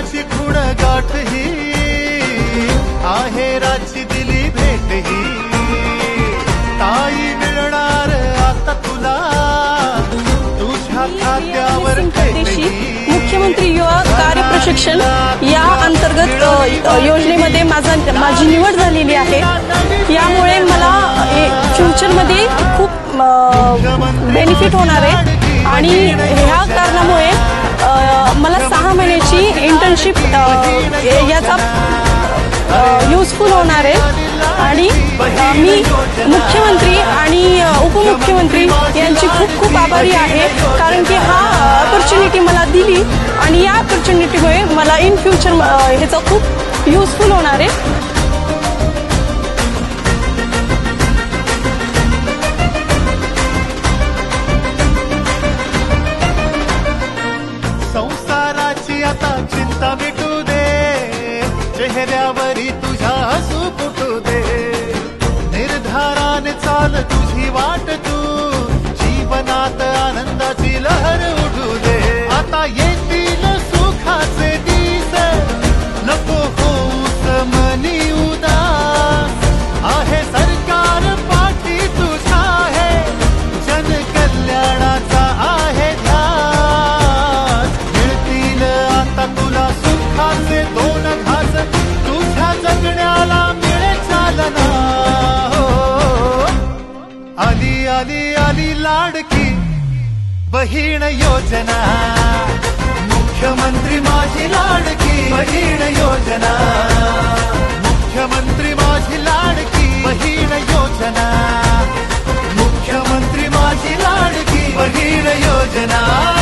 माहेराची खुण गाठ ही आहेराची दिली भेट ही. ताई मिळणार आता तुला तुझ्या खात्यावर मुख्यमंत्री युवा कार्य प्रशिक्षण या अंतर्गत योजनेमध्ये माझा माझी निवड झालेली आहे. यामुळे मला फ्युचरमध्ये खूप बेनिफिट होणार आहे. आणि ह्या कारणामुळे मला सहा महिन्याची इंटर्नशिप याचा युजफुल होणार आहे. आणि मी मुख्यमंत्री आणि उपमुख्यमंत्री यांची खूप खूप आभारी आहे. कारण की हा ऑपॉर्च्युनिटी मला दिली आणि या ऑपॉर्च्युनिटीमुळे मला इन फ्युचर ह्याचा खूप युजफुल होणार आहे. आता चिंता दे. चेहऱ्यावरी तुझ्या हसू फुटू दे. निर्धाराने चाल तुझी वाट आली आली आली लाडकी बहीण योजना. मुख्यमंत्री माझी लाडकी बहीण योजना. मुख्यमंत्री माझी लाडकी बहीण योजना. मुख्यमंत्री माझी लाडकी बहीण योजना.